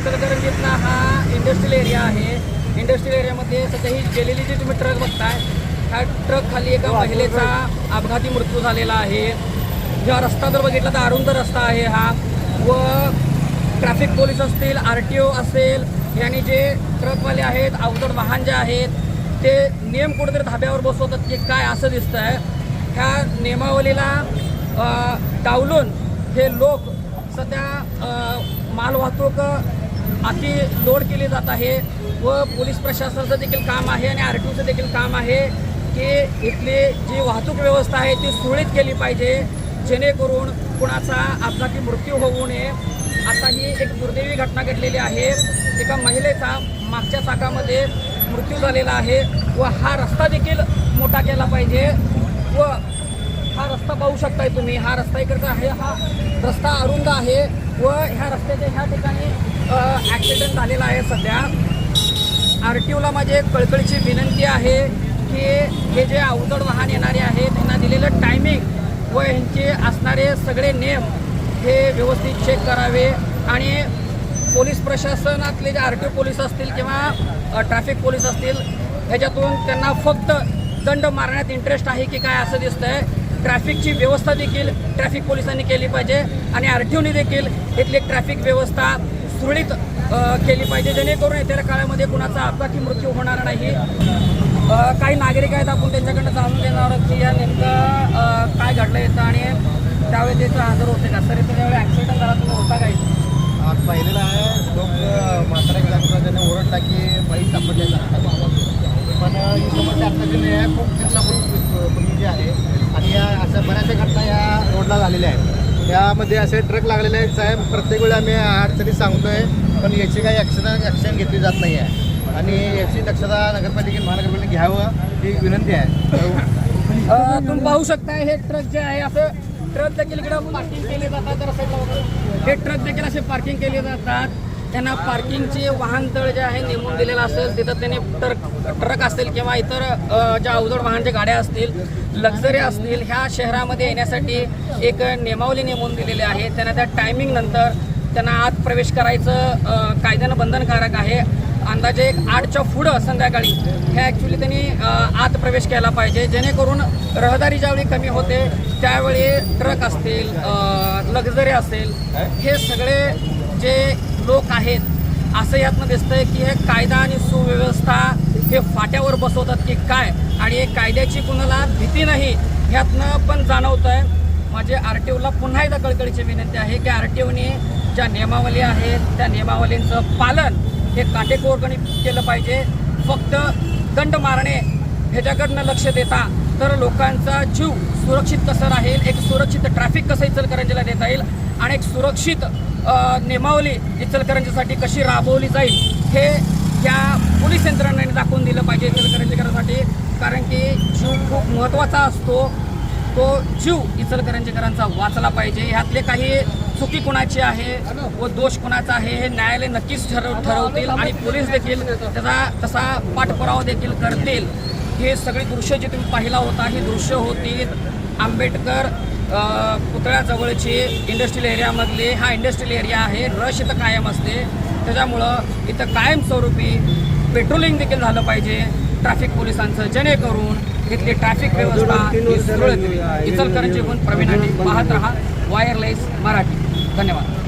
इचलकरंजीतला हा industrial area आहे. Industrial एरियामध्ये सध्या ही गेलेली जी तुम्ही ट्रक बघताय ह्या ट्रक खाली एका महिलेचा अपघाती मृत्यू झालेला आहे. जेव्हा रस्ता जर बघितला तर अरुंद रस्ता आहे हा. व ट्रॅफिक पोलीस असतील आर टी ओ असेल यांनी जे ट्रकवाले आहेत अवजड वाहन जे आहेत ते नियम कुठेतरी धाब्यावर बसवतात की काय असं दिसतंय. ह्या नियमावलीला डावलून हे लोक सध्या माल मालवाहतूक अति लोड केली जात आहे व पोलीस प्रशासनाचं देखील काम आहे आणि आर टी ओचं देखील काम आहे की इथली जी वाहतूक व्यवस्था आहे ती सुरळीत केली पाहिजे जेणेकरून कुणाचा अपघाती मृत्यू होऊ नये. आता ही एक दुर्दैवी घटना घडलेली आहे. एका महिलेचा मागच्या चाकामध्ये मृत्यू झालेला आहे व हा रस्ता देखील मोठा केला पाहिजे व हा रस्ता पाहू शकताय तुम्ही. हा रस्ता इकडचा आहे. हा रस्ता अरुंद आहे व ह्या रस्त्याच्या ह्या ठिकाणी ॲक्सिडेंट झालेला आहे सध्या. आर टी ओला माझी एक कळकळीची विनंती आहे की हे जे अवजड वाहन येणारे आहेत त्यांना दिलेलं टायमिंग व यांचे असणारे सगळे नियम हे व्यवस्थित चेक करावे. आणि पोलीस प्रशासनातले जे आर टी ओ पोलीस असतील किंवा ट्रॅफिक पोलीस असतील ह्याच्यातून त्यांना फक्त दंड मारण्यात इंटरेस्ट आहे की काय असं दिसतंय. ट्रॅफिकची व्यवस्था देखील ट्रॅफिक पोलिसांनी केली पाहिजे आणि आर टी ओने देखील इथली ट्रॅफिक व्यवस्था सुरळीत केली पाहिजे. जेणेकरून येत्या काळामध्ये कुणाचा अपघाती मृत्यू होणार नाही. काही नागरिक आहेत आपण त्यांच्याकडनं जाणून घेणार आहोत की या नेमकं काय घडलं येतं आणि त्यावेळी त्याचं हजर होते का? सर इथं ॲक्सिडंट ॲक्सिडेंट झाला तुम्ही होता काय पहिलेला आहे. लोक म्हाताऱ्या त्यांना ओरडला की बाई सापडलेला पण ही समस्या आत्ताची आहे खूप आता बऱ्याचशा घटना या रोडला झालेल्या आहेत. त्यामध्ये असे ट्रक लागलेले आहेत. साहेब प्रत्येक वेळी आम्ही अडचणी सांगतोय पण याची काही ॲक्शन ॲक्शन घेतली जात नाही आहे आणि याची दक्षता नगरपालिकेने महानगरपालिकेने घ्यावं ही विनंती आहे. तुम्ही पाहू शकता हे ट्रक जे आहे असं ट्रक देखील इकडं पार्किंग केले जातात. हे ट्रक देखील असे पार्किंग केले जातात. त्यांना पार्किंगचे वाहनतळ जे आहे नेमून दिलेलं असेल तिथं त्यांनी ट्रक ट्रक असतील किंवा इतर ज्या अवजड वाहनच्या गाड्या असतील लक्झरी असतील ह्या शहरामध्ये येण्यासाठी एक नियमावली नेमून दिलेली आहे. त्यांना त्या टायमिंगनंतर त्यांना आत प्रवेश करायचं कायद्यानं बंधनकारक आहे. अंदाजे एक आठच्या पुढं संध्याकाळी हे ॲक्च्युली त्यांनी आत प्रवेश केला पाहिजे. जेणेकरून रहदारी ज्यावेळी कमी होते त्यावेळी ट्रक असतील लक्झरी असेल हे सगळे जे लोक आहेत. असं यातनं दिसतंय की हे कायदा आणि सुव्यवस्था हे फाट्यावर बसवतात की काय? आणि हे कायद्याची कुणाला भीती नाही ह्यातनं पण जाणवतं आहे माझे आर टी ओला पुन्हा एकदा कळकळीची विनंती आहे की आर टी ओने ज्या नियमावली आहेत त्या नियमावलींचं पालन हे काटेकोरपणे केलं पाहिजे. फक्त दंड मारणे ह्याच्याकडनं लक्ष देता तर लोकांचा जीव सुरक्षित कसा राहील? एक सुरक्षित ट्रॅफिक कसं इचलकरंजीला देता येईल? आणि एक सुरक्षित नेमावली नियमावली इचलकरंजीसाठी कशी राबवली जाईल? हे या पोलीस यंत्रणेने दाखवून दिलं पाहिजे इचलकरंजीकरांसाठी कारण की जीव खूप महत्त्वाचा असतो. तो जीव इचलकरंजीकरांचा वाचला पाहिजे. ह्यातले काही चुकी कुणाची आहे व दोष कुणाचा आहे हे न्यायालय नक्कीच ठरव ठरवतील आणि पोलीस देखील त्याचा तसा पाठपुरावा देखील करतील. हे सगळी दृश्य जे तुम्ही पाहिला होता ही दृश्य होती आंबेडकर पुतळ्याजवळचे पुतळ्याजवळची इंडस्ट्रियल एरियामधली हा इंडस्ट्रियल एरिया आहे. रश इथं कायम असते. त्याच्यामुळं इथं कायमस्वरूपी पेट्रोलिंग देखील झालं पाहिजे. ट्रॅफिक पोलिसांचं. जेणेकरून इथली ट्रॅफिक व्यवस्था सुरळीत होईल. इचलकरंजीहून प्रवीण आणि पाहत राहा. वायरलेस मराठी. धन्यवाद.